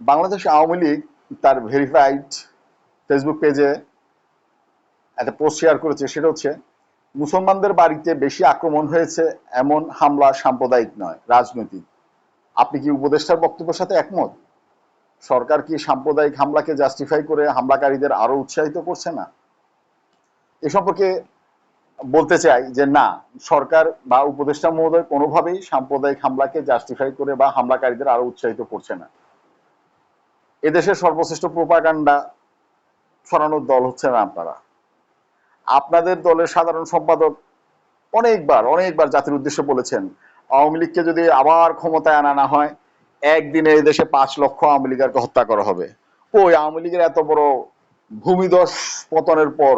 বাংলাদেশ আওয়ামী লীগ তার verified Facebook পেজে একটা পোস্ট শেয়ার করেছে, সেটা হচ্ছে, মুসলমানদের বাড়িতে বেশি আক্রমণ হয়েছে এমন হামলা সাম্প্রদায়িক নয়, রাজনৈতিক। আপনি কি উপদেষ্টার বক্তব্যের সাথে একমত? সরকার কি সাম্প্রদায়িক হামলাকে জাস্টিফাই করে হামলাকারীদের আরও উৎসাহিত করছে না? এ সম্পর্কে বলতে চাই যে না, সরকার বা উপদেষ্টা মহোদয় কোনোভাবেই সাম্প্রদায়িক হামলাকে জাস্টিফাই করে বা হামলাকারীদের আরও উৎসাহিত করছে না। এদেশের সর্বশ্রেষ্ঠ প্রোপাগান্ডা ছড়ানোর দল হচ্ছে না আপনারা আপনাদের দলের সাধারণ সম্পাদক অনেকবার অনেকবার জাতির উদ্দেশ্যে বলেছেন, আওয়ামী লীগকে যদি আবার ক্ষমতায় আনা না হয়, একদিনে দেশে পাঁচ লক্ষ আওয়ামী লীগারকে হত্যা করা হবে। ওই আওয়ামী লীগের এত বড় ভূমিদশ পতনের পর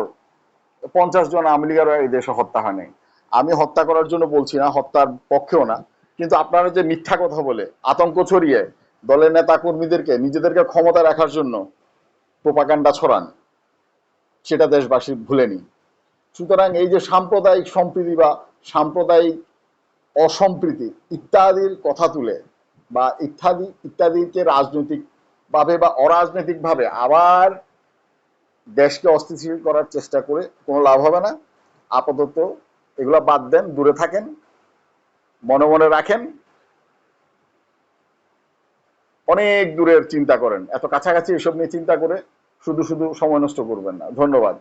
পঞ্চাশ জন আওয়ামী লীগেরও এই দেশে হত্যা হয় নাই। আমি হত্যা করার জন্য বলছি না, হত্যার পক্ষেও না, কিন্তু আপনারা যে মিথ্যা কথা বলে, আতঙ্ক ছড়িয়ে দলের নেতা কর্মীদেরকে নিজেদেরকে ক্ষমতা রাখার জন্য প্রোপাগান্ডা ছড়ান। সেটা দেশবাসী ভুলেনি। সুতরাং এই যে সাম্প্রদায়িক সম্প্রীতি বা সাম্প্রদায়িক অসম্প্রীতি ইত্যাদির কথা তুলে বা ইত্যাদি, ইত্যাদিকে রাজনৈতিক ভাবে বা অরাজনৈতিক ভাবে আবার দেশকে অস্থিতিশীল করার চেষ্টা করে কোনো লাভ হবে না। আপাতত এগুলো বাদ দেন, দূরে থাকেন, মনে মনে রাখেন। অনেক দূরের চিন্তা করেন। এত কাছাকাছি এসব নিয়ে চিন্তা করে শুধু শুধু সময় নষ্ট করবেন না। ধন্যবাদ।